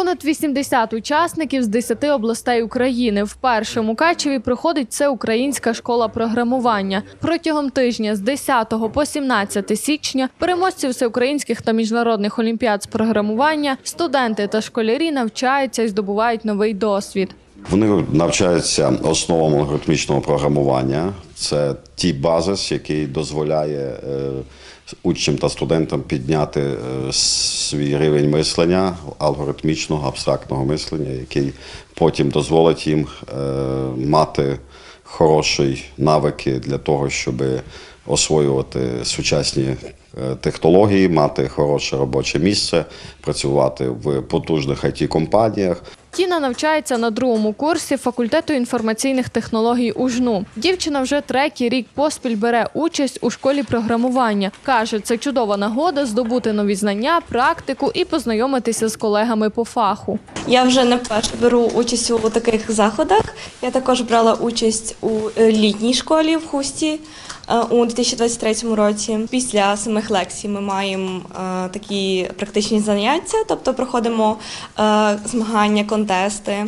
Понад 80 учасників з 10 областей України. Вперше качеві Мукачеві проходить всеукраїнська школа програмування. Протягом тижня з 10 по 17 січня переможці всеукраїнських та міжнародних олімпіад з програмування, студенти та школярі навчаються і здобувають новий досвід. Вони навчаються основам алгоритмічного програмування. Це ті базис, який дозволяє е, учням та студентам підняти е, свій рівень мислення, алгоритмічного, абстрактного мислення, який потім дозволить їм е, мати хороші навики для того, щоб освоювати сучасні технології, мати хороше робоче місце, працювати в потужних it компаніях Тіна навчається на другому курсі факультету інформаційних технологій УЖНУ. Дівчина вже третій рік поспіль бере участь у школі програмування. Каже, це чудова нагода здобути нові знання, практику і познайомитися з колегами по фаху. Я вже не вперше беру участь у таких заходах. Я також брала участь у е, літній школі в Хусті у 2023 році. Після самих лекцій ми маємо е, такі практичні заняття, тобто проходимо е, змагання, контести.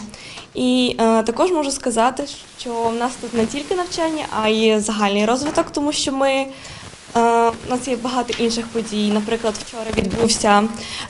І е, також можу сказати, що в нас тут не тільки навчання, а й загальний розвиток, тому що ми. Е, У нас є багато інших подій. Наприклад, вчора відбувся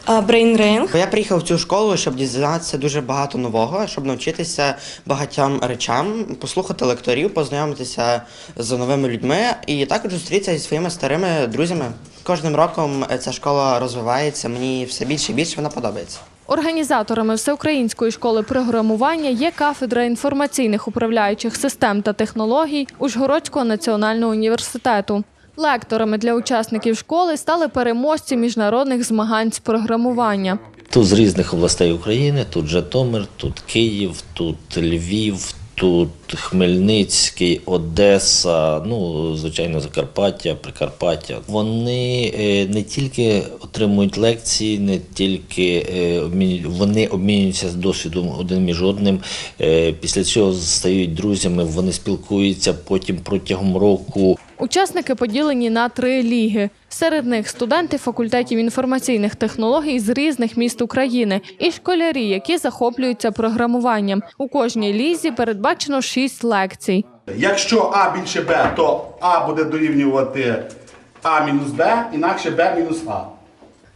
е, Brain Ring. Я приїхав в цю школу, щоб дізнатися дуже багато нового, щоб навчитися багатьом речам, послухати лекторів, познайомитися з новими людьми і також зустрітися зі своїми старими друзями. Кожним роком ця школа розвивається, мені все більше і більше вона подобається. Організаторами всеукраїнської школи програмування є кафедра інформаційних управляючих систем та технологій Ужгородського національного університету. Лекторами для учасників школи стали переможці міжнародних змагань з програмування. Тут з різних областей України, тут Житомир, тут Київ, тут Львів, тут Хмельницький, Одеса, ну, звичайно, Закарпаття, Прикарпаття. Вони е, не тільки отримують лекції, не тільки е, вони обмінюються з досвідом один між одним. Е, Після цього стають друзями, вони спілкуються потім протягом року. Учасники поділені на три ліги. Серед них студенти факультетів інформаційних технологій з різних міст України і школярі, які захоплюються програмуванням. У кожній лізі передбачено шість лекцій. Якщо А більше Б, то А буде дорівнювати А мінус Б, інакше Б мінус А.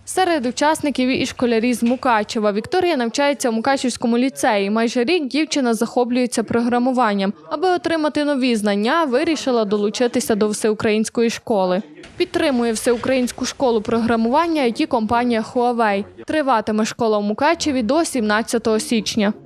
Серед учасників і школярі з Мукачева. Вікторія навчається у Мукачівському ліцеї. Майже рік дівчина захоплюється програмуванням. Аби отримати нові знання, вирішила долучитися до всеукраїнської школи. Підтримує всеукраїнську школу програмування it компанія Huawei. Триватиме школа у Мукачеві до 17 січня.